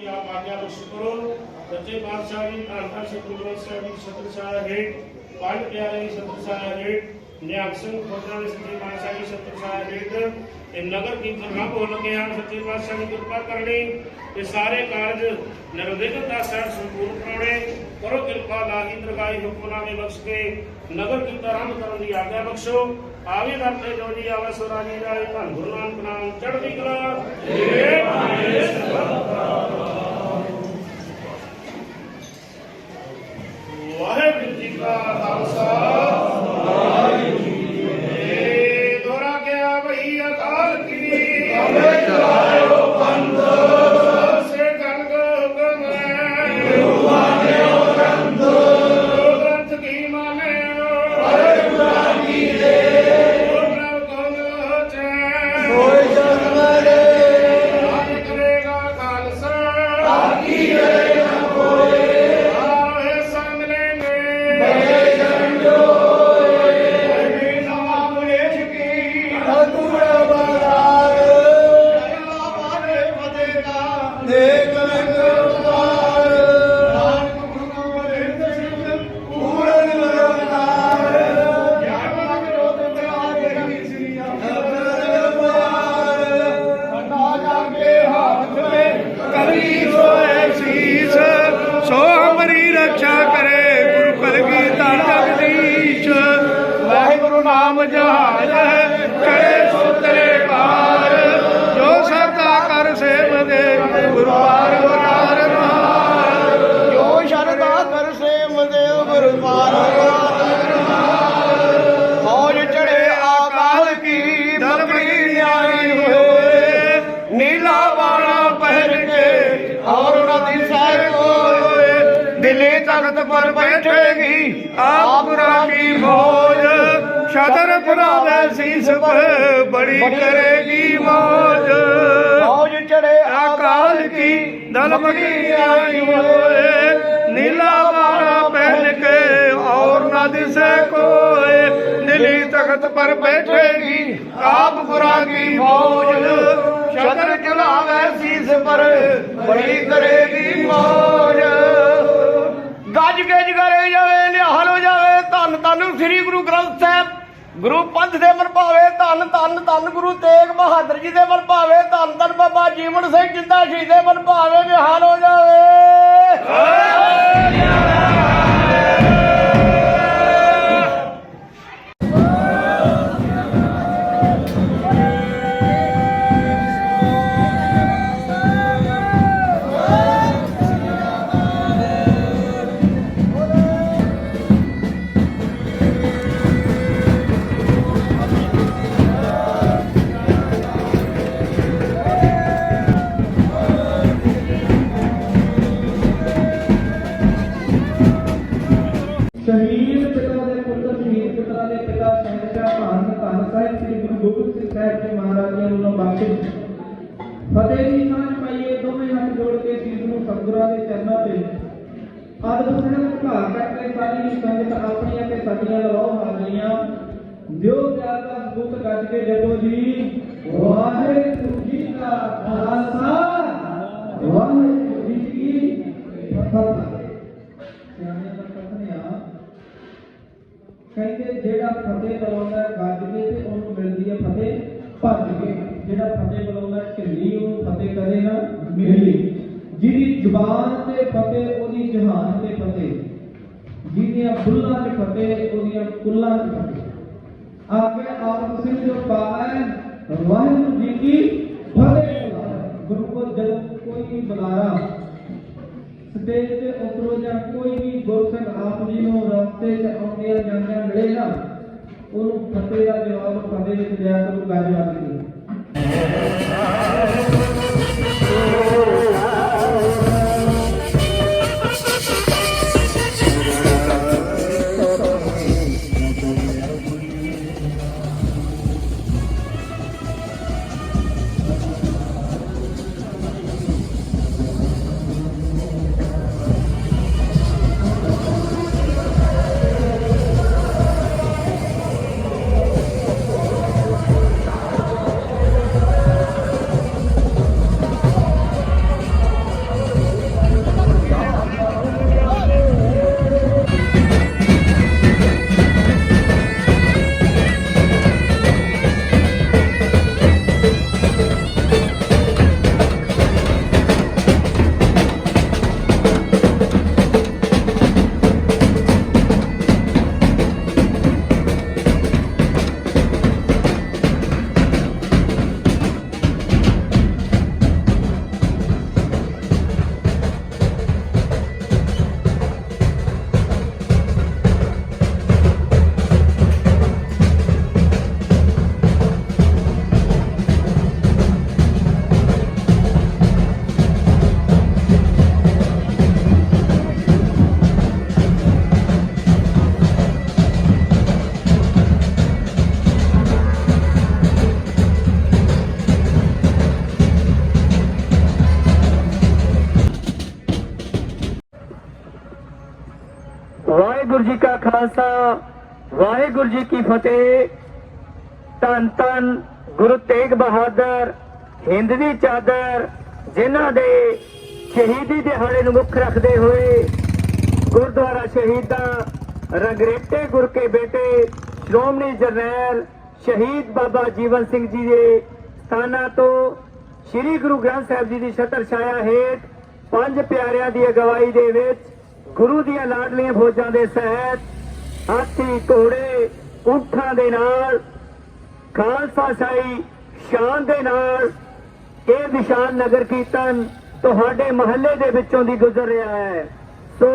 ਦੀ ਆਪ ਆਗਿਆ ਬਖਸ਼ ਕਰੋ। ਸੱਚੇ ਪਾਤਸ਼ਾਹ ਜੀ ਧੰਨ ਧੰਨ ਸ੍ਰੀ ਗੁਰੂ ਗ੍ਰੰਥ ਸਾਹਿਬ ਜੀ ਸਤਿ ਸਾਹਿਬ ਹੇਠ ਪੰਜ ਪਿਆਰੇ ਜੀ ਸਤਿ ਸਾਹਿਬ ਸਿੰਘ ਫੌਜਾਂ ਦੇ ਸੱਚੇ ਪਾਤਸ਼ਾਹ ਜੀ ਸਤਿ ਸਾਹਿਬ ਹੇਠ ਇਹ ਨਗਰ ਕੀਰਤਨ ਨਾ ਹੋ ਲੱਗੇ ਹਨ ਸੱਚੇ ਪਾਤਸ਼ਾਹ ਦੀ ਕਿਰਪਾ ਕਰਨੀ ਇਹ ਸਾਰੇ ਕਾਰਜ ਨਿਰਵਿਘਨਤਾ ਸਹਿਤ ਸੰਪੂਰਨ ਕਰਾਉਣੇ, ਕਰੋ ਕਿਰਪਾ ਲਾਹੀ ਦਰਗਾਹੀ ਹੁਕਮਨਾਮੇ ਬਖਸ਼ ਕੇ, ਨਗਰ ਕੀਰਤਨ ਆਰੰਭ ਕਰਨ ਦੀ ਆਗਿਆ ਬਖਸ਼ੋ। ਆਵੇ ਦਰਤੇ ਜੋ ਜੀ ਆਵੇ ਸੁਰਾਜੀ ਜਾਏ ਧੰਨ ਗੁਰੂ ਨਾਨਕ ਨਾਮ ਚੜ੍ਹਦੀ ਕਲਾ। ਏ ਭਾਣੇ ਵਾਹਿਗੁਰੂ ਬੈਠੇਗੀ। ਆਪ ਰਾਣੀ ਫੌਜ। ਸ਼ਦਰ ਪੁਰਾਵੇ ਸੀਸ ਪਰ ਬੜੀ ਕਰੇਗੀ ਮੌਜ। ਫੌਜ ਚੜੇ ਅਕਾਲ ਕੀ ਦਲਮਗੀ ਆਈ ਹੋਏ। ਨੀਲਾ ਬਾਣਾ ਪਹਿਨ ਕੇ ਔਰ ਨਾ ਦਿਸੇ ਕੋਏ। ਦਿੱਲੀ ਤਖਤ ਪਰ ਬੈਠੇਗੀ ਆਪ ਕੀ ਫੌਜ। ਸ਼ਦਰ ਚਲਾਵੇ ਸੀਸ ਪਰ ਬੜੀ ਕਰੇਗੀ ਮੌਜ। ਗੱਜ ਕੇ ਜਗਰੇ ਜਾਵੇ, ਨਿਹਾਲ ਹੋ ਜਾਵੇ, ਧੰਨ ਧੰਨ ਸ੍ਰੀ ਗੁਰੂ ਗ੍ਰੰਥ ਸਾਹਿਬ। ਗੁਰੂ ਪੰਥ ਦੇ ਮਨ ਭਾਵੇ, ਧੰਨ ਧੰਨ ਧੰਨ ਗੁਰੂ ਤੇਗ ਬਹਾਦਰ ਜੀ ਦੇ ਮਨ ਭਾਵੇ, ਧੰਨ ਧੰਨ ਬਾਬਾ ਜੀਵਨ ਸਿੰਘ ਜਿੰਦਾ ਸ਼ਹੀਦ ਦੇ ਮਨ ਭਾਵੇ, ਨਿਹਾਲ ਹੋ ਜਾਵੇ। ਜ਼ੁਬਾਨ ਤੇ ਫਤਿਹ, ਉਹਦੀ ਜਹਾਨ ਤੇ ਫਤਿਹ। ਜਿਹਦੀਆਂ ਬੁੱਲਾਂ 'ਚ ਫਤਿਹ, ਉਹਦੀਆਂ ਕੁੱਲਾਂ 'ਚ ਫਤਿਹ। ਆਗੇ ਆਪ ਸਿੰਘ ਜੋ ਪਾਏ ਵਾਹਿਗੁਰੂ ਜੀ ਕੀ ਫਤਿਹ। ਗੁਰੂ ਕੋ ਜਦ ਕੋਈ ਵੀ ਬੁਲਾਰਾ ਸਟੇਜ ਤੇ ਉਤਰੋ ਜਾਂ ਕੋਈ ਵੀ ਗੁਰਸਿੱਖ ਆਪ ਜੀ ਨੂੰ ਰਸਤੇ 'ਚ ਆਉਂਦਿਆਂ ਜਾਂਦਿਆਂ ਮਿਲੇ ਨਾ, ਉਹਨੂੰ ਫਤਿਹ ਦਾ ਜਵਾਬ ਫਤਿਹ ਵਿੱਚ ਦਿਆ ਕਰੋ ਗੱਜ ਵੱਜ ਕੇ। ਜੀ ਕੀ ਫਤਿਹ। ਧੰਨ ਧੰਨ ਗੁਰੂ ਤੇਗ ਬਹਾਦਰ, ਹਿੰਦ ਦੀ ਚਾਦਰ, ਜਿਨ੍ਹਾਂ ਦੇ ਸ਼ਹੀਦੀ ਦਿਹਾੜੇ ਨੂੰ ਮੁੱਖ ਰੱਖਦੇ ਹੋਏ ਗੁਰਦੁਆਰਾ ਸ਼ਹੀਦਾਂ ਰੰਗਰੇਟੇ ਗੁਰ ਕੇ ਬੇਟੇ ਸ਼੍ਰੋਮਣੀ ਜਰਨੈਲ ਸ਼ਹੀਦ ਬਾਬਾ ਜੀਵਨ ਸਿੰਘ ਜੀ ਦੇ ਸਥਾਨਾਂ ਤੋਂ ਸ੍ਰੀ ਗੁਰੂ ਗ੍ਰੰਥ ਸਾਹਿਬ ਜੀ ਦੀ ਛਤਰ ਛਾਇਆ ਹੇਠ ਪੰਜ ਪਿਆਰਿਆਂ ਦੀ ਅਗਵਾਈ ਦੇ ਵਿੱਚ ਗੁਰੂ ਦੀਆਂ ਲਾਡਲੀਆਂ ਫੌਜਾਂ ਦੇ ਸਹਿਤ ਹਾਥੀ, ਘੋੜੇ ਊਠਾਂ ਦੇ ਨਾਲ, ਖਾਲਸਾ ਸਾਈ ਸ਼ਾਨ ਦੇ ਨਾਲ, ਇਹ ਨਿਸ਼ਾਨ ਨਗਰ ਕੀਰਤਨ ਤੁਹਾਡੇ ਮਹੱਲੇ ਦੇ ਵਿੱਚੋਂ ਦੀ ਗੁਜ਼ਰ ਰਿਹਾ ਹੈ। ਸੋ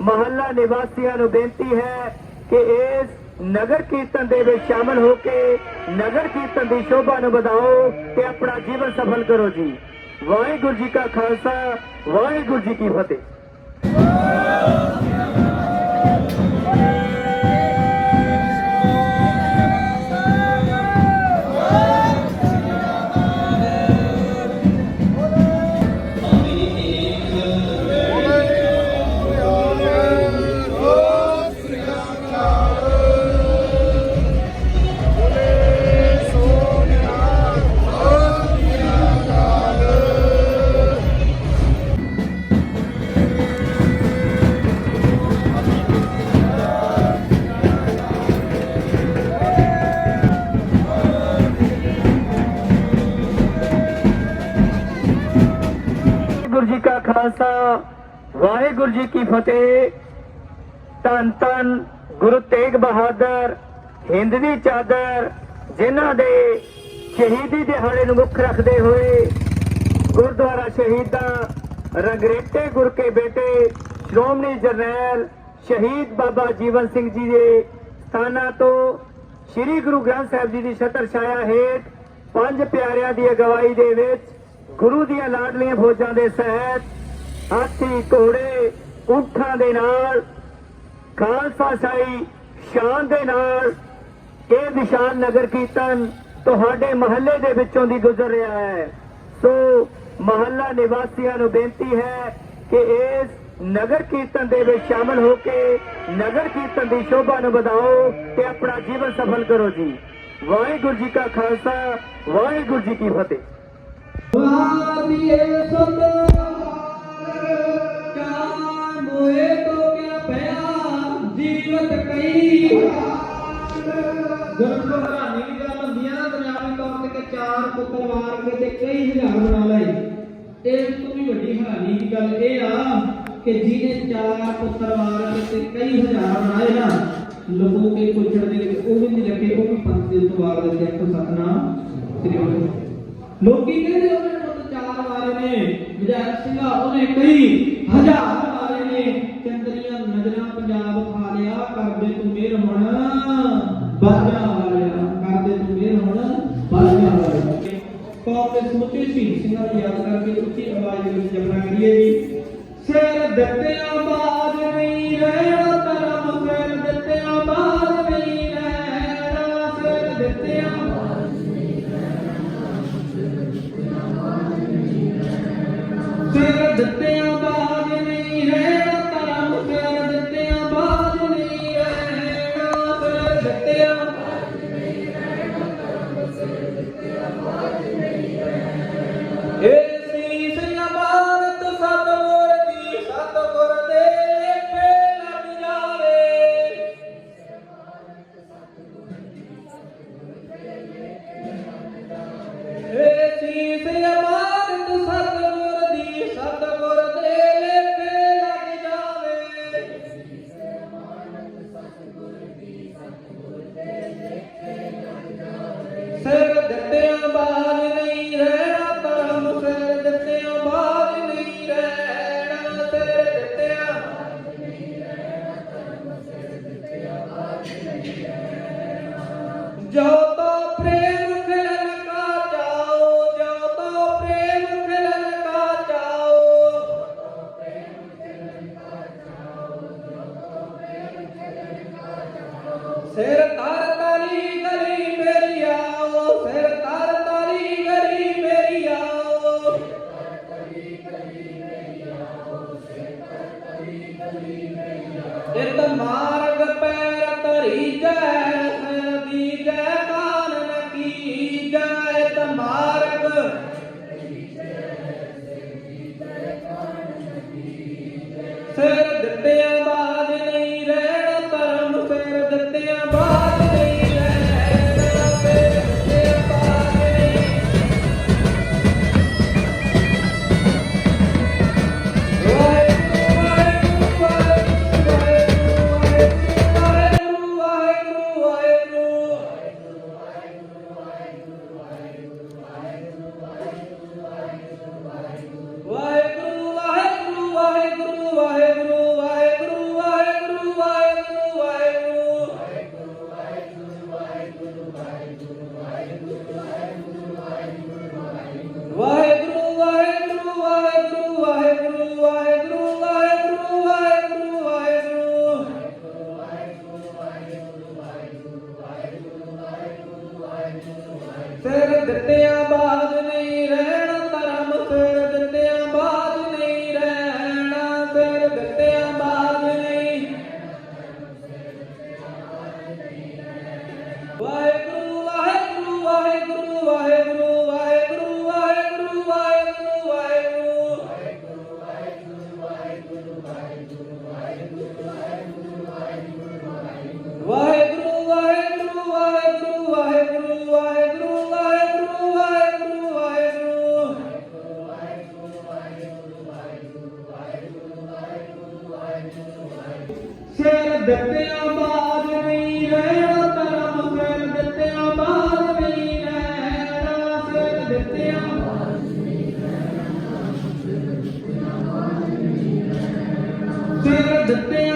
ਮਹੱਲਾ ਨਿਵਾਸੀਆਂ ਨੂੰ ਬੇਨਤੀ ਹੈ ਕਿ ਇਸ ਨਗਰ ਕੀਰਤਨ ਦੇ ਵਿੱਚ ਸ਼ਾਮਲ ਹੋ ਕੇ ਨਗਰ ਕੀਰਤਨ ਦੀ ਸ਼ੋਭਾ ਨੂੰ ਵਧਾਓ ਤੇ ਆਪਣਾ ਜੀਵਨ ਸਫਲ ਕਰੋ ਜੀ। ਵਾਹਿਗੁਰੂ ਜੀ ਕਾ ਖਾਲਸਾ, ਵਾਹਿਗੁਰੂ ਜੀ ਕੀ ਫਤਿਹ। ਵਾਹਿਗੁਰੂ ਜੀ ਕੀ ਫਤਿਹ। ਧੰਨ ਧੰਨ ਗੁਰੂ ਤੇਗ ਬਹਾਦਰ, ਹਿੰਦ ਦੀ ਚਾਦਰ, ਜਿਨ੍ਹਾਂ ਦੇ ਸ਼ਹੀਦੀ ਦਿਹਾੜੇ ਨੂੰ ਮੁੱਖ ਰੱਖਦੇ ਹੋਏ ਗੁਰਦੁਆਰਾ ਸ਼ਹੀਦਾਂ ਰੰਗਰੇਟੇ ਗੁਰ ਕੇ ਬੇਟੇ ਸ਼੍ਰੋਮਣੀ ਜਰਨੈਲ ਸ਼ਹੀਦ ਬਾਬਾ ਜੀਵਨ ਸਿੰਘ ਜੀ ਦੇ ਸਥਾਨਾਂ ਤੋਂ ਸ੍ਰੀ ਗੁਰੂ ਗ੍ਰੰਥ ਸਾਹਿਬ ਜੀ ਦੀ ਛਤਰ ਛਾਇਆ ਹੇਠ ਪੰਜ ਪਿਆਰਿਆਂ ਦੀ ਅਗਵਾਈ ਦੇ ਵਿੱਚ ਗੁਰੂ ਦੀਆਂ ਲਾਡਲੀਆਂ ਫੌਜਾਂ ਦੇ ਸਹਿਤ ਹਾਥੀ, ਘੋੜੇ ਊਠਾਂ ਦੇ ਨਾਲ, ਖਾਲਸਾ ਸਾਈ ਸ਼ਾਨ ਦੇ ਨਾਲ ਇਹ ਨਿਸ਼ਾਨ ਨਗਰ ਕੀਰਤਨ ਤੁਹਾਡੇ ਮਹੱਲੇ ਦੇ ਵਿੱਚੋਂ ਦੀ ਗੁਜ਼ਰ ਰਿਹਾ ਹੈ। ਸੋ ਮਹੱਲਾ ਨਿਵਾਸੀਆਂ ਨੂੰ ਬੇਨਤੀ ਹੈ ਕਿ ਇਸ ਨਗਰ ਕੀਰਤਨ ਦੇ ਵਿੱਚ ਸ਼ਾਮਲ ਹੋ ਕੇ ਨਗਰ ਕੀਰਤਨ ਦੀ ਸ਼ੋਭਾ ਨੂੰ ਵਧਾਓ ਤੇ ਆਪਣਾ ਜੀਵਨ ਸਫਲ ਕਰੋ ਜੀ। ਵਾਹਿਗੁਰੂ ਜੀ ਕਾ ਖਾਲਸਾ, ਵਾਹਿਗੁਰੂ ਜੀ ਕੀ ਫਤਿਹ। ਵਾਦੀਏ ਸੁਤ। ਕਾ ਮੋਏ ਤੋ ਕਿਆ ਪਿਆ? ਜੀਵਤ ਕਈ ਗੁਰਮਤਿ ਹਰਾਨੀ ਦੀ ਗੱਲ ਹੁੰਦੀ ਆ ਨਾ ਤੌਰ ਤੇ ਚਾਰ ਪੁੱਤਰ ਵਾਰ ਕੇ ਤੇ ਕਈ ਹਜ਼ਾਰ ਬਣਾ ਲਏ। ਇਹ ਤੋਂ ਵੀ ਵੱਡੀ ਹੈਰਾਨੀ ਦੀ ਗੱਲ ਇਹ ਆ ਕਿ ਜਿਹਨੇ ਚਾਰ ਪੁੱਤਰ ਵਾਰ ਕੇ ਤੇ ਕਈ ਹਜ਼ਾਰ ਬਣਾਏ ਨਾ, ਲੋਕੋ ਕੇ ਪੁੱਛੜ ਦੇ ਵਿੱਚ ਉਹ ਵੀ ਨਹੀਂ ਲੱਗੇ, ਉਹ ਵੀ ਪੰਜ ਦਿਨ ਤੋਂ ਬਾਅਦ ਦੇ ਸਤਨਾਮ ਸ੍ਰੀ ਲੋਕੀ ਕਹਿੰਦੇ ਉਹਨੇ ਨੇ ਸਿੰਘਾ ਉਹਨੇ ਕਈ ਹਜ਼ਾਰ ਵਾਰੇ ਨੇ ਚੰਦਰੀਆਂ ਨਜ਼ਰਾਂ ਪੰਜਾਬ ਖਾ ਲਿਆ, ਕਰਦੇ ਤੂੰ ਮੇਰ ਹੁਣ ਬਾਜਾ ਵਾਲਿਆ, ਕਰਦੇ ਤੂੰ ਮੇਰ ਹੁਣ ਬਾਜਾ ਵਾਲਿਆ। ਕੌਮ ਦੇ ਸਮੁੱਚੇ ਸ਼ਹੀਦ ਸਿੰਘਾਂ ਨੂੰ ਯਾਦ ਕਰਕੇ ਉੱਚੀ ਆਵਾਜ਼ ਵਿੱਚ ਜਪਨਾ ਕਰੀਏ ਜੀ। ਸਿਰ ਦਿੱਤਿਆਂ ਬਾਜ ਇਤ ਮਾਰਗ ਪੈਰ ਧਰੀ ਜੈ। Dette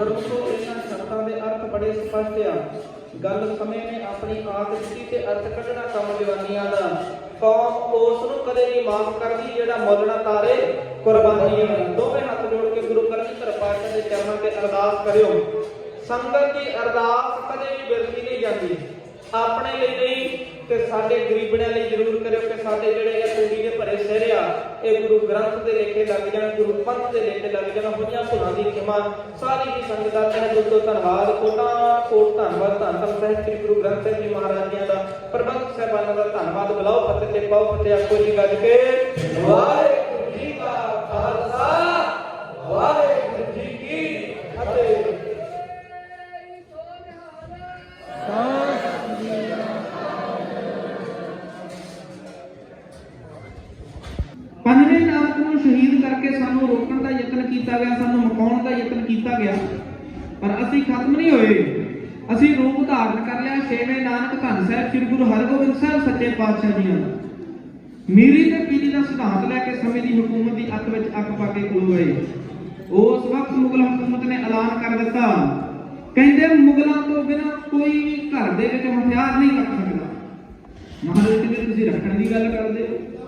ਗੁਰਮੁਖੋ, ਇਹਨਾਂ ਸ਼ਬਦਾਂ ਦੇ ਅਰਥ ਬੜੇ ਸਪਸ਼ਟ ਆ। ਗੱਲ ਸਮੇਂ ਨੇ ਆਪਣੀ ਆਖ ਦਿੱਤੀ ਤੇ ਅਰਥ ਕੱਢਣਾ ਕੰਮ ਜਵਾਨੀਆਂ ਦਾ। ਕੌਮ ਉਸ ਨੂੰ ਕਦੇ ਨਹੀਂ ਮਾਫ ਕਰਦੀ, ਜਿਹੜਾ ਮੁੱਲ ਤਾਰੇ ਕੁਰਬਾਨੀਆਂ ਦੋਵੇਂ ਹੱਥ ਜੋੜ ਕੇ ਗੁਰੂ ਕਲਗੀਧਰ ਪਾਤਸ਼ਾਹ ਦੇ ਚਰਨਾਂ ਤੇ ਅਰਦਾਸ ਕਰਿਓ। ਸੰਗਤ ਦੀ ਅਰਦਾਸ ਕਦੇ ਵੀ ਬਿਰਥੀ ਨਹੀਂ ਜਾਂਦੀ। ਆਪਣੇ ਲਈ ਨਹੀਂ ਤੇ ਸਾਡੇ ਗਰੀਬਣਿਆਂ ਲਈ ਜ਼ਰੂਰ ਕਰਿਓ ਕਿ ਸਾਡੇ ਜਿਹੜੇ ਇਹ ਤੂੜੀ ਦੇ ਭਰੇ ਸਿਰ ਆ, ਇਹ ਗੁਰੂ ਗ੍ਰੰਥ ਦੇ ਲੇਖੇ ਲੱਗ ਜਾਣ, ਗੁਰੂ ਪੰਥ ਦੇ ਲੇਖੇ ਲੱਗ ਜਾਣ, ਹੋਈਆਂ ਭੁਲਾਂ ਦੀ ਖਿਮਾ, ਸਾਰੀ ਦੀ ਸੰਗਤ ਦਾ ਤਹਿ ਦਿਲ ਤੋਂ ਧੰਨਵਾਦ, ਕੋਟਾ ਕੋਟ ਧੰਨਵਾਦ, ਧੰਨ ਧੰਨ ਸਾਹਿਬ ਸ੍ਰੀ ਗੁਰੂ ਗ੍ਰੰਥ ਸਾਹਿਬ ਜੀ ਮਹਾਰਾਜ ਜੀ ਦਾ ਪ੍ਰਬੰਧ ਸਾਹਿਬਾਨਾਂ ਦਾ ਧੰਨਵਾਦ, ਬੁਲਾਓ ਫਤਿਹ ਤੇ ਪਾਓ ਫਤਿਹ ਆਖੋ ਜੀ ਗੱਜ ਕੇ, ਵਾਹਿਗੁਰੂ ਜੀ ਕਾ ਖਾਲਸਾ, ਵਾਹਿਗੁਰੂ ਜੀ ਕੀ ਫਤਿਹ। ਪੰਜਵੇਂ ਨਾਮਕ ਨੂੰ ਸ਼ਹੀਦ ਕਰਕੇ ਸਾਨੂੰ ਰੋਕਣ ਦਾ ਯਤਨ ਕੀਤਾ ਗਿਆ, ਸਾਨੂੰ ਮਕਾਉਣ ਦਾ ਯਤਨ ਕੀਤਾ ਗਿਆ। ਪਰ ਅਸੀਂ ਖਤਮ ਨਹੀਂ ਹੋਏ। ਅਸੀਂ ਰੂਪ ਧਾਰਨ ਕਰ ਲਿਆ। ਛੇਵੇਂ ਨਾਨਕ ਧੰਨ ਸਾਹਿਬ ਸ੍ਰੀ ਗੁਰੂ ਹਰਗੋਬਿੰਦ ਸਾਹਿਬ ਸੱਚੇ ਪਾਤਸ਼ਾਹ ਜੀਆਂ ਦਾ ਮੀਰੀ ਤੇ ਪੀਰੀ ਦਾ ਸਿਧਾਂਤ ਲੈ ਕੇ ਸਮੇਂ ਦੀ ਹਕੂਮਤ ਦੀ ਅੱਤ ਵਿੱਚ ਅੱਗ ਪਾ ਕੇ ਖਲੋ ਗਏ। ਉਸ ਵਕਤ ਮੁਗਲ ਹਕੂਮਤ ਨੇ ਐਲਾਨ ਕਰ ਦਿੱਤਾ। ਕਹਿੰਦੇ ਮੁਗਲਾਂ ਤੋਂ ਬਿਨਾਂ ਕੋਈ ਵੀ ਘਰ ਦੇ ਵਿੱਚ ਹਥਿਆਰ ਨਹੀਂ ਰੱਖ ਸਕਦਾ। ਮਹਾਰਾਜ ਕਹਿੰਦੇ, ਤੁਸੀਂ ਰੱਖਣ ਦੀ ਗੱਲ ਕਰਦੇ ਹੋ?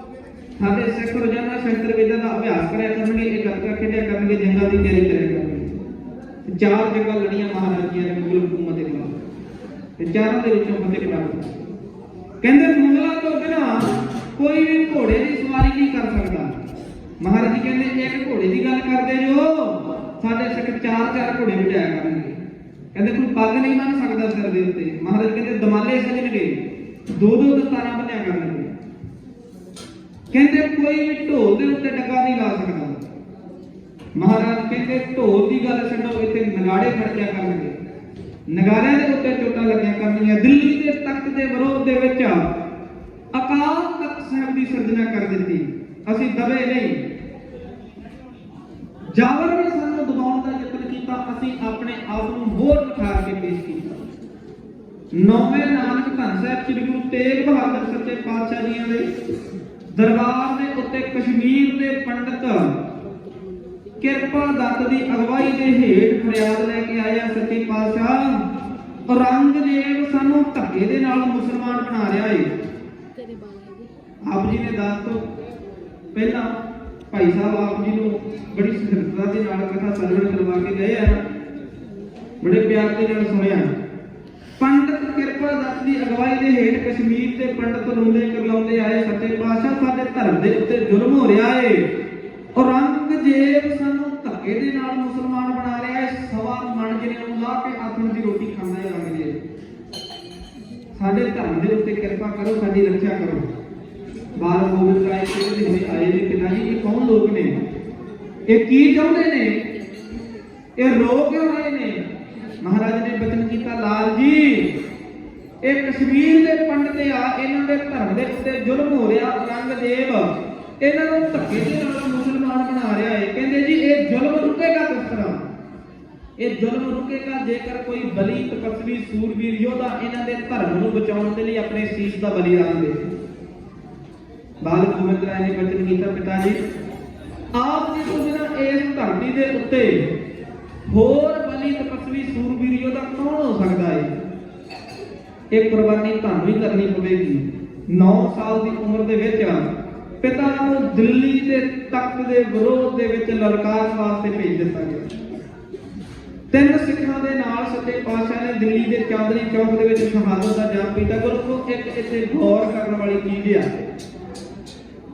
ਸਾਡੇ ਸਿੱਖ ਰੋਜ਼ਾਨਾ ਸ਼ਸਤਰ ਵਿਦਿਆ ਦਾ ਅਭਿਆਸ ਕਰਿਆ ਕਰਨਗੇ, ਇਹ ਗੱਤਕਾ ਖੇਡਿਆ ਕਰਨਗੇ ਜੰਗਾਂ ਦੀ ਤਿਆਰੀ ਕਰਿਆ ਕਰਨਗੇ। ਚਾਰ ਜੰਗਾਂ ਲੜੀਆਂ ਮਹਾਰਾਜ ਨੇ ਮੁਗਲ ਹਕੂਮਤ ਦੇ ਖਿਲਾਫ। ਤੇ ਚਾਰਾਂ ਦੇ ਵਿੱਚੋਂ ਫਤਿਹ ਪ੍ਰਾਪਤ ਕਹਿੰਦੇ ਮੁਗਲਾਂ ਤੋਂ ਬਿਨਾਂ ਕੋਈ ਵੀ ਘੋੜੇ ਦੀ ਸਵਾਰੀ ਨਹੀਂ ਕਰ ਸਕਦਾ। ਮਹਾਰਾਜ ਜੀ ਕਹਿੰਦੇ, ਇੱਕ ਘੋੜੇ ਦੀ ਗੱਲ ਕਰਦੇ ਜੋ, ਸਾਡੇ ਸਿੱਖ ਚਾਰ ਚਾਰ ਘੋੜੇ ਬਿਠਾਇਆ ਕਰਨਗੇ। ਕਹਿੰਦੇ, ਕੋਈ ਪੱਗ ਨਹੀਂ ਮੰਨ ਸਕਦਾ ਸਿਰ ਦੇ ਉੱਤੇ। ਮਹਾਰਾਜ ਕਹਿੰਦੇ, ਦਮਾਲੇ ਸਜਣਗੇ। ਦੋ ਦੋ ਦਸਤਾਰਾਂ ਬੰਨਿਆ ਕਰਨਗੇ। ਕਹਿੰਦੇ ਕੋਈ ਵੀ ਢੋਲ ਦੇ ਉੱਤੇ ਡੱਗਾ ਨਹੀਂ ਲਾ ਸਕਦਾ। ਮਹਾਰਾਜ ਕਹਿੰਦੇ ਢੋਲ ਦੀ ਗੱਲ ਛੱਡੋ, ਇੱਥੇ ਨਗਾੜੇ ਖੜਕਿਆ ਕਰਨਗੇ। ਨਗਾਰਿਆਂ ਦੇ ਉੱਤੇ ਚੋਟਾਂ ਲੱਗਿਆ ਕਰਨੀਆਂ ਦਿੱਲੀ ਦੇ ਤਖਤ ਦੇ ਵਿਰੋਧ ਦੇ ਵਿੱਚ ਅਕਾਲ ਤਖਤ ਸਾਹਿਬ ਦੀ ਸਿਰਜਣਾ ਕਰ ਦਿੱਤੀ। ਅਸੀਂ ਦਬੇ ਨਹੀਂ। ਜਾਵਰ ਨੇ ਸਾਨੂੰ ਦਬਾਉਣ ਦਾ ਯਤਨ ਕੀਤਾ। ਅਸੀਂ ਆਪਣੇ ਆਪ ਨੂੰ ਹੋਰ ਨਿਖਾਰ ਕੇ ਪੇਸ਼ ਕੀਤਾ। ਨੌਵੇਂ ਨਾਨਕ ਧੰਨ ਸਾਹਿਬ ਸ੍ਰੀ ਗੁਰੂ ਤੇਗ ਬਹਾਦਰ ਸੱਚੇ ਪਾਤਸ਼ਾਹ ਜੀਆਂ ਦੇ ਦਰਬਾਰ ਦੇ ਉੱਤੇ ਕਸ਼ਮੀਰ ਦੇ ਪੰਡਤ ਕਿਰਪਾ ਦੱਤ ਦੀ ਅਗਵਾਈ ਦੇ ਹੇਠ ਫਰਿਆਦ ਲੈ ਕੇ ਆਇਆ ਸੱਚੇ ਪਾਤਸ਼ਾਹ। ਔਰੰਗਜ਼ੇਬ ਸਾਨੂੰ ਧੱਕੇ ਦੇ ਨਾਲ ਮੁਸਲਮਾਨ ਬਣਾ ਰਿਹਾ ਏ। ਆਪ ਜੀ ਨੇ ਦੱਸ ਤੋਂ ਪਹਿਲਾਂ ਭਾਈ ਸਾਹਿਬ ਆਪ ਜੀ ਨੂੰ ਬੜੀ ਸਖਤਤਾ ਦੇ ਨਾਲ ਕਥਾ ਸਰਵਣ ਕਰਵਾ ਕੇ ਗਏ ਆ। ਬੜੇ ਪਿਆਰ ਦੇ ਨਾਲ ਸੁਣਿਆ। ਪੰਡਤ ਕਿਰਪਾ ਦੱਤ ਦੀ ਅਗਵਾਈ ਦੇ ਹੇਠ ਕਸ਼ਮੀਰ ਦੇ ਪੰਡਤ ਰੋਂਦੇ ਕਰਲਾਉਂਦੇ ਆਏ ਸੱਚੇ ਪਾਤਸ਼ਾਹ ਸਾਡੇ ਧਰਮ ਦੇ ਉੱਤੇ ਜ਼ੁਲਮ ਹੋ ਰਿਹਾ ਏ। ਔਰੰਗਜ਼ੇਬ ਸਾਨੂੰ ਧੱਕੇ ਦੇ ਨਾਲ ਮੁਸਲਮਾਨ ਬਣਾ ਰਿਹਾ ਏ, ਸਵਾ ਮਣ ਜਿਹਨੇ ਨੂੰ ਲਾ ਕੇ ਆਥਣ ਦੀ ਰੋਟੀ ਖਾਂਦਾ ਹੈ ਔਰੰਗਜ਼ੇਬ ਸਾਡੇ ਧਰਮ ਦੇ ਉੱਤੇ ਕਿਰਪਾ ਕਰੋ, ਸਾਡੀ ਰੱਖਿਆ ਕਰੋ। ਬਾਲ ਗੋਬਿੰਦ ਰਾਏ ਜੀ ਹੋਏ ਆਏ ਨੇ ਪਿਤਾ ਜੀ ਇਹ ਕੌਣ ਲੋਕ ਨੇ? ਇਹ ਕੀ ਚਾਹੁੰਦੇ ਨੇ? ਇਹ ਰੋ ਕਿਉਂ ਰਹੇ ਨੇ? ਮਹਾਰਾਜ ਨੇ ਬਚਨ ਕੀਤਾ, ਲਾਲ ਜੀ ਇਹ ਕਸ਼ਮੀਰ ਦੇ ਪੰਡਤ ਆ, ਇਹਨਾਂ ਦੇ ਧਰਮ ਦੇ ਉੱਤੇ ਜ਼ੁਲਮ ਹੋ ਰਿਹਾ ਔਰੰਗਜ਼ੇਬ ਇਹਨਾਂ ਨੂੰ ਧੱਕੇ ਦੇ ਨਾਲ ਮੁਸਲਮਾਨ ਬਣਾ ਰਿਹਾ ਹੈ ਕਹਿੰਦੇ ਜੀ, ਇਹ ਜ਼ੁਲਮ ਰੁਕੇਗਾ ਕਿਸ ਤਰ੍ਹਾਂ? ਇਹ ਜ਼ੁਲਮ ਰੁਕੇਗਾ ਜੇਕਰ ਕੋਈ ਬਲੀ ਤਪਸਵੀ ਸੂਰਬੀਰ, ਯੋਧਾ ਇਹਨਾਂ ਦੇ ਧਰਮ ਨੂੰ ਬਚਾਉਣ ਦੇ ਲਈ ਆਪਣੇ ਸੀਸ ਦਾ ਬਲੀਦਾਨ ਦੇ। ਬਾਲ ਗੋਬਿੰਦ ਰਾਏ ਨੇ ਬਚਨ ਕੀਤਾ ਪਿਤਾ ਜੀ ਆਪ ਜੀ ਤੋਂ ਬਿਨਾਂ ਇਸ ਧਰਤੀ ਦੇ ਉੱਤੇ ਹੋਰ ਬਲੀ ਤਪਸਵੀ ਸੂਰਬੀਰ, ਯੋਧਾ ਕੌਣ ਹੋ ਸਕਦਾ ਹੈ ਇਹ ਕੁਰਬਾਨੀ ਤੁਹਾਨੂੰ ਹੀ ਕਰਨੀ ਪਵੇਗੀ। 9 ਸਾਲ ਦੀ ਉਮਰ ਦੇ ਵਿੱਚ ਪਿਤਾ ਨੂੰ ਦਿੱਲੀ ਦੇ ਤਖਤ ਦੇ ਵਿਰੋਧ ਦੇ ਵਿੱਚ ਲਲਕਾਰਨ ਵਾਸਤੇ ਭੇਜ ਦਿੱਤਾ ਗਿਆ। ਤਿੰਨ ਸਿੱਖਾਂ ਦੇ ਨਾਲ ਸੱਚੇ ਪਾਤਸ਼ਾਹ ਨੇ ਦਿੱਲੀ ਦੇ ਚਾਂਦਨੀ ਚੌਕ ਦੇ ਵਿੱਚ ਸ਼ਹਾਦਤ ਦਾ ਜਾਮ ਪੀਤਾ ਗੁਰਪੁਰ ਇੱਕ ਇੱਥੇ ਗੌਰ ਕਰਨ ਵਾਲੀ ਚੀਜ਼ ਆ।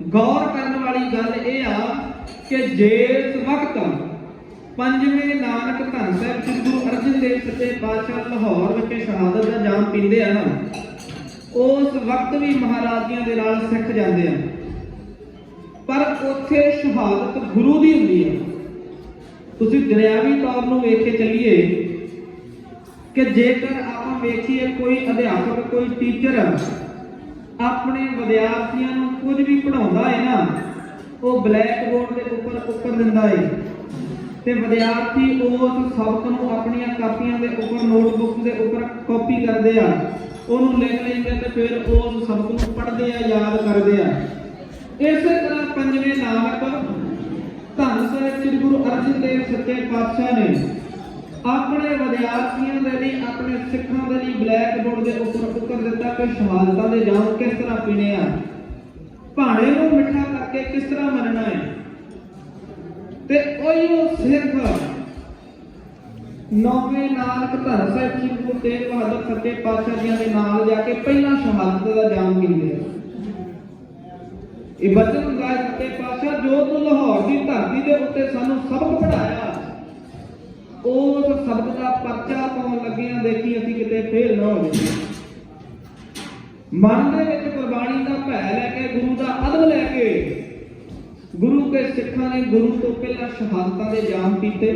ਗੌਰ ਕਰਨ ਵਾਲੀ ਗੱਲ ਇਹ ਆ ਕਿ ਜਿਸ ਵਕਤ ਪੰਜਵੇਂ ਨਾਨਕ ਧੰਨ ਸਾਹਿਬ ਸ੍ਰੀ ਗੁਰੂ ਅਰਜਨ ਦੇਵ ਸੱਚੇ ਪਾਤਸ਼ਾਹ ਲਾਹੌਰ ਵਿਖੇ ਸ਼ਹਾਦਤ ਦਾ ਜਾਮ ਪੀਂਦੇ ਆ ਨਾ, ਉਸ ਵਕਤ ਵੀ ਮਹਾਰਾਜੀਆਂ ਦੇ ਨਾਲ ਸਿੱਖ ਜਾਂਦੇ ਆ। ਪਰ ਉੱਥੇ ਸ਼ਹਾਦਤ ਗੁਰੂ ਦੀ ਹੁੰਦੀ ਹੈ ਤੁਸੀਂ ਦਰਿਆਵੀ ਤੌਰ ਨੂੰ ਵੇਖ ਕੇ ਚੱਲੀਏ ਕਿ ਜੇਕਰ ਆਪਾਂ ਵੇਖੀਏ ਕੋਈ ਅਧਿਆਪਕ, ਕੋਈ ਟੀਚਰ ਆਪਣੇ ਵਿਦਿਆਰਥੀਆਂ ਨੂੰ ਕੁਝ ਵੀ ਪੜਾਉਂਦਾ ਹੈ ਨਾ, ਉਹ ਬਲੈਕ ਬੋਰਡ ਦੇ ਉੱਪਰ ਉੱਪਰ ਦਿੰਦਾ ਹੈ ਤੇ ਵਿਦਿਆਰਥੀ ਉਸ ਸ਼ਬਦ ਨੂੰ ਆਪਣੀਆਂ ਕਾਪੀਆਂ ਦੇ ਉੱਪਰ ਨੋਟਬੁੱਕ ਦੇ ਉੱਪਰ ਕਾਪੀ ਕਰਦੇ ਆ। ਉਹਨੂੰ ਲਿਖ ਲੈਂਦੇ ਤੇ ਫਿਰ ਉਸ ਸਬਕ ਨੂੰ ਪੜ੍ਹਦੇ ਆ, ਯਾਦ ਕਰਦੇ ਆ। ਇਸੇ ਤਰ੍ਹਾਂ ਪੰਜਵੇਂ ਨਾਨਕ ਧੰਨ ਸਾਹਿਬ ਸ੍ਰੀ ਗੁਰੂ ਅਰਜਨ ਦੇਵ ਸੱਚੇ ਪਾਤਸ਼ਾਹ ਨੇ ਆਪਣੇ ਵਿਦਿਆਰਥੀਆਂ ਦੇ ਲਈ, ਆਪਣੇ ਸਿੱਖਾਂ ਦੇ ਲਈ ਬਲੈਕ ਬੋਰਡ ਦੇ ਉੱਪਰ ਉੱਤਰ ਦਿੱਤਾ ਕਿ ਸ਼ਹਾਦਤਾਂ ਦੇ ਜਾਮ ਕਿਸ ਤਰ੍ਹਾਂ ਪੀਣੇ ਆ। ਭਾਣੇ ਨੂੰ ਮਿੱਠਾ ਕਰਕੇ ਕਿਸ ਤਰ੍ਹਾਂ ਮੰਨਣਾ ਹੈ? ਤੇ ਉਹ ਸਿੱਖ ਨੌਵੇਂ ਨਾਨਕ ਧੰਨ ਸਾਹਿਬ ਸ੍ਰੀ ਗੁਰੂ ਤੇਗ ਬਹਾਦਰ ਸੱਚੇ ਪਾਤਸ਼ਾਹ ਜੀਆਂ ਦੇ ਨਾਲ ਜਾ ਕੇ ਪਹਿਲਾਂ ਸ਼ਹਾਦਤ ਦਾ ਜਾਮ ਪੀਂਦੇ ਇਹ ਬਚਨ ਹੁੰਦਾ ਸੱਚੇ ਪਾਤਸ਼ਾਹ ਜੋ ਤੂੰ ਲਾਹੌਰ ਦੀ ਧਰਤੀ ਦੇ ਉੱਤੇ ਸਾਨੂੰ ਸਬਕ ਪੜਾਇਆ ਉਸ ਸਬਕ ਦਾ ਪਰਚਾ ਪਾਉਣ ਲੱਗਿਆਂ ਦੇਖੀ ਅਸੀਂ ਕਿਤੇ ਫੇਲ ਨਾ ਹੋਵੇ। ਮਨ ਦੇ ਵਿੱਚ ਗੁਰਬਾਣੀ ਦਾ ਭੈ ਲੈ ਕੇ, ਗੁਰੂ ਦਾ ਅਦਬ ਲੈ ਕੇ ਗੁਰੂ ਕੇ ਸਿੱਖਾਂ ਨੇ ਗੁਰੂ ਤੋਂ ਪਹਿਲਾਂ ਸ਼ਹਾਦਤਾਂ ਦੇ ਜਾਮ ਕੀਤੇ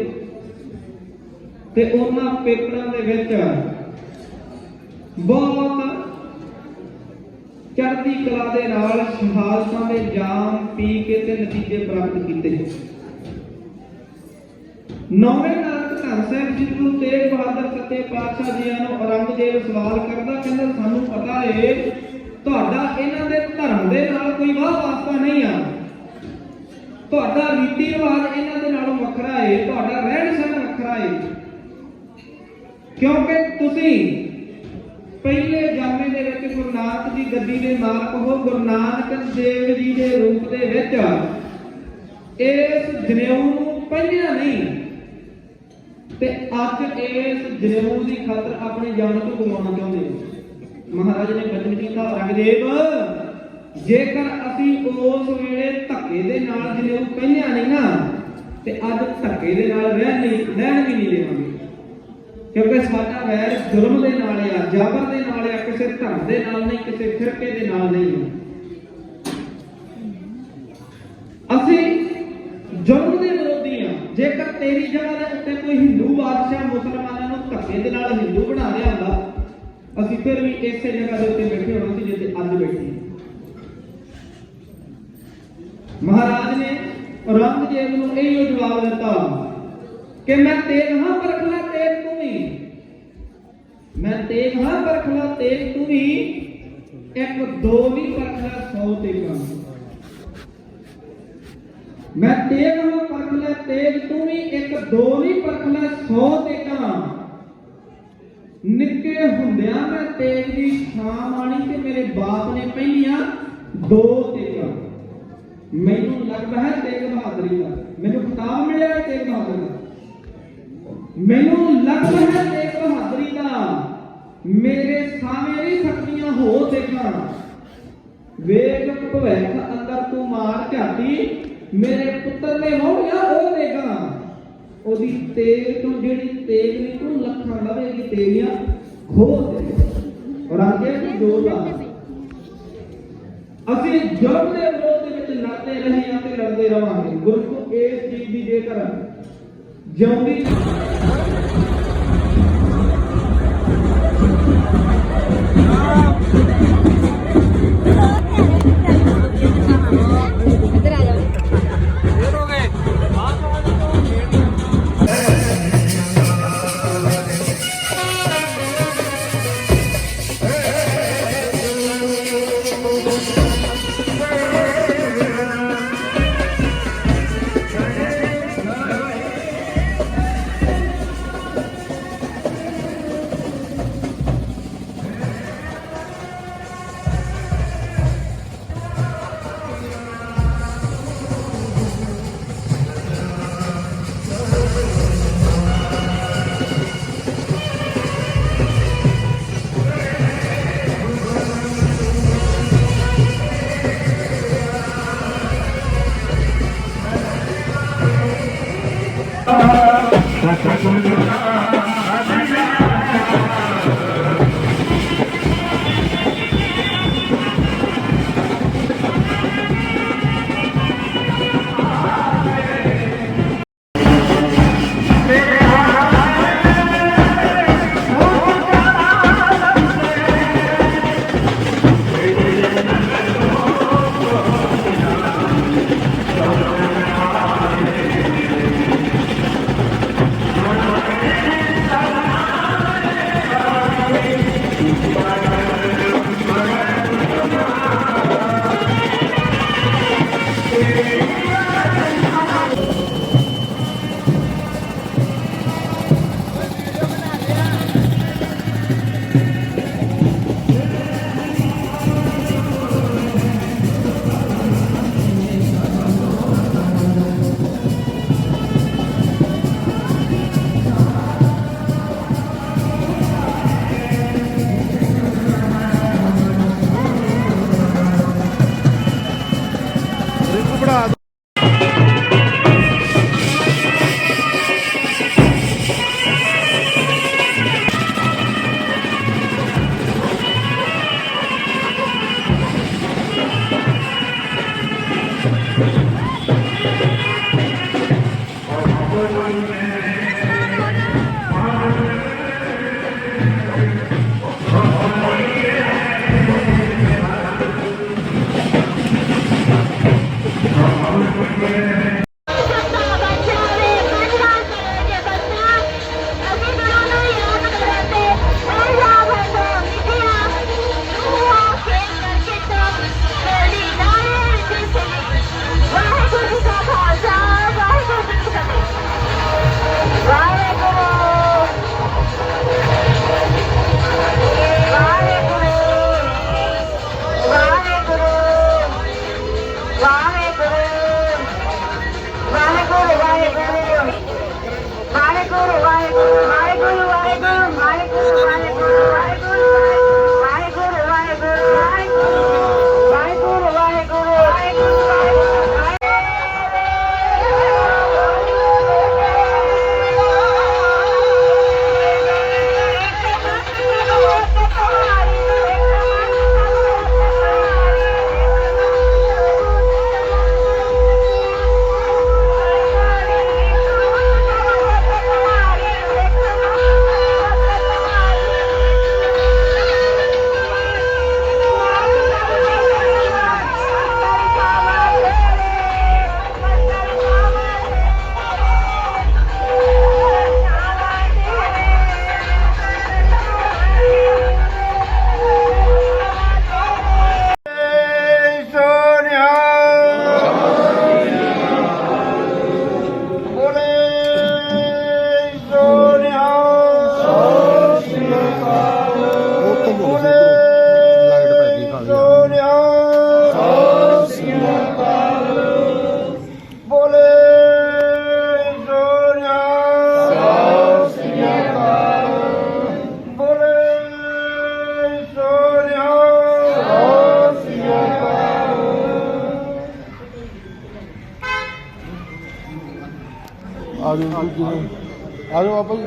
ਤੇ ਉਹਨਾਂ ਪੇਪਰਾਂ ਦੇ ਵਿੱਚ ਬਹੁਤ ਚੜ੍ਹਦੀ ਕਲਾ ਦੇ ਨਾਲ ਸ਼ਹਾਦਤਾਂ ਦੇ ਜਾਮ ਪੀ ਕੇ ਤੇ ਨਤੀਜੇ ਪ੍ਰਾਪਤ ਕੀਤੇ। ਨੌਵੇਂ ਨਾਨਕ ਧੰਨ ਸਾਹਿਬ ਜੀ ਗੁਰੂ ਤੇਗ ਬਹਾਦਰ ਸੱਚੇ ਪਾਤਸ਼ਾਹ ਜੀਆਂ ਨੂੰ ਔਰੰਗਜ਼ੇਬ ਸਵਾਲ ਕਰਦਾ, ਕਹਿੰਦਾ, ਸਾਨੂੰ ਪਤਾ ਏ, ਤੁਹਾਡਾ ਇਹਨਾਂ ਦੇ ਧਰਮ ਦੇ ਨਾਲ ਕੋਈ ਵਾਹ ਵਾਸਤਾ ਨਹੀਂ ਆ। ਤੁਹਾਡਾ ਰੀਤੀ ਰਿਵਾਜ ਇਹਨਾਂ ਦੇ ਨਾਲੋਂ ਵੱਖਰਾ ਏ, ਤੁਹਾਡਾ ਰਹਿਣ ਸਹਿਣ ਵੱਖਰਾ ਏ। ਕਿਉਂਕਿ ਤੁਸੀਂ ਪਹਿਲੇ ਜਾਮੇ ਦੇ ਵਿੱਚ ਗੁਰੂ ਨਾਨਕ ਦੀ ਗੱਦੀ ਦੇ ਮਾਲਕ ਹੋ, ਗੁਰੂ ਨਾਨਕ ਦੇਵ ਜੀ ਦੇ ਰੂਪ ਦੇ ਵਿੱਚ ਇਸ ਜਨੇਊ ਨੂੰ ਪਹਿਲਿਆ ਨਹੀਂ। ਤੇ ਅੱਜ ਇਸ ਜਨੇਊ ਦੀ ਖਾਤਰ ਆਪਣੀ ਜਾਨ ਤੋਂ ਗਵਾਉਣਾ ਚਾਹੁੰਦੇ ਹੋ। ਮਹਾਰਾਜ ਨੇ ਬਚਨ ਕੀਤਾ, ਰੰਗਦੇਵ, ਜੇਕਰ ਅਸੀਂ ਉਸ ਵੇਲੇ ਧੱਕੇ ਦੇ ਨਾਲ ਜਨੇਊ ਪਹਿਲਿਆ ਨਹੀਂ ਨਾ, ਤੇ ਅੱਜ ਧੱਕੇ ਦੇ ਨਾਲ ਰਹਿ ਨਹੀਂ, ਰਹਿਣ ਵੀ ਨਹੀਂ ਦੇਵਾਂਗੇ। ਕਿਉਂਕਿ ਸਾਡਾ ਵੈਰ ਜ਼ੁਲਮ ਦੇ ਨਾਲ ਆ, ਜਾਬਰ ਦੇ ਨਾਲ ਆ, ਕਿਸੇ ਧਰਮ ਦੇ ਨਾਲ ਨਹੀਂ, ਕਿਸੇ ਫਿਰਕੇ ਦੇ ਨਾਲ ਨਹੀਂ ਅਸੀਂ ਜ਼ੁਲਮ ਦੇ ਵਿਰੋਧੀ ਆ। ਜੇਕਰ ਤੇਰੀ ਜਗ੍ਹਾ ਦੇ ਉੱਤੇ ਕੋਈ ਹਿੰਦੂ ਬਾਦਸ਼ਾਹ ਮੁਸਲਮਾਨਾਂ ਨੂੰ ਧੱਕੇ ਦੇ ਨਾਲ ਹਿੰਦੂ ਬਣਾ ਰਿਹਾ ਹੁੰਦਾ, ਅਸੀਂ ਫਿਰ ਵੀ ਇਸੇ ਜਗ੍ਹਾ ਦੇ ਉੱਤੇ ਬੈਠੇ ਹੋਣਾ ਸੀ ਜਿੱਥੇ ਅੱਜ ਬੈਠੇ ਹਾਂ। ਮਹਾਰਾਜ ਨੇ ਔਰੰਗਜ਼ੇਬ ਨੂੰ ਇਹੋ ਜਵਾਬ ਦਿੱਤਾ ਕਿ ਮੈਂ ਤੇਗ ਹਾਂ ਪਰਖਲਾ ਤੇਗ ਤੂੰ ਵੀ। ਮੈਂ ਤੇਗ ਹਾਂ ਪਰਖਲਾ ਤੇਗ ਤੂੰ ਵੀ, ਇੱਕ ਦੋ ਵੀ ਪਰਖਲਾ ਸੌ ਤੇਗਾਂ। ਮੈਂ ਤੇਗ ਹਾਂ ਪਰਖਲਾ ਤੇਗ ਤੂੰ ਵੀ, ਇੱਕ ਦੋ ਨਹੀਂ ਪਰਖਲਾ ਸੌ ਤੇਗਾਂ। ਨਿੱਕੇ ਹੁੰਦਿਆਂ ਮੈਂ ਤੇਗ ਦੀ ਛਾਂ ਆਣੀ ਤੇ ਮੇਰੇ ਬਾਪ ਨੇ ਪਹਿਲੀਆਂ ਦੋ ਮੈਨੂੰ ਲੱਗਦਾ ਹੈ ਤੇਗ ਬਹਾਦਰੀ ਦਾ। ਮੈਨੂੰ ਖਿਤਾਬ ਮਿਲਿਆ ਤੇਗ ਬਹਾਦਰ ਦਾ। ਮੈਨੂੰ ਲੱਗਦਾ ਹੈ ਤੇਗ ਬਹਾਦਰੀ ਦਾ। ਮੇਰੇ ਸਾਹਮਣੇ ਨਹੀਂ ਸਕਦੀਆਂ ਹੋ ਤੇਗਾਂ। ਵੇਗ ਭਵੈਖ ਅੰਦਰ ਤੂੰ ਮਾਰ ਝਾਤੀ ਮੇਰੇ ਪੁੱਤਰ ਨੇ ਹੋਣੀਆਂ ਉਹ ਤੇਗਾਂ। ਉਹਦੀ ਤੇਗ ਤੋਂ ਜਿਹੜੀ ਤੇਗ ਨਿਕਲੂ ਲੱਖਾਂ ਲਵੇਗੀ ਤੇਰੀਆਂ। ਖੋਹ ਦੇ ਔਰ ਅੱਗੇ ਵੀ ਦਾ ਅਸੀਂ ਜੁਰਮ ਦੇ ਵਿਰੋਧ ਦੇ ਵਿੱਚ ਲੜਦੇ ਰਹੇ ਹਾਂ ਤੇ ਲੜਦੇ ਰਵਾਂਗੇ ਗੁਰੂ ਇਸ ਚੀਜ਼ ਦੀ ਜੇਕਰ ਜਿਉਂਦੀ ਆ ਜਾਓ ਜੀ ਆ ਜਾਓ ਆਪਾਂ ਜੀ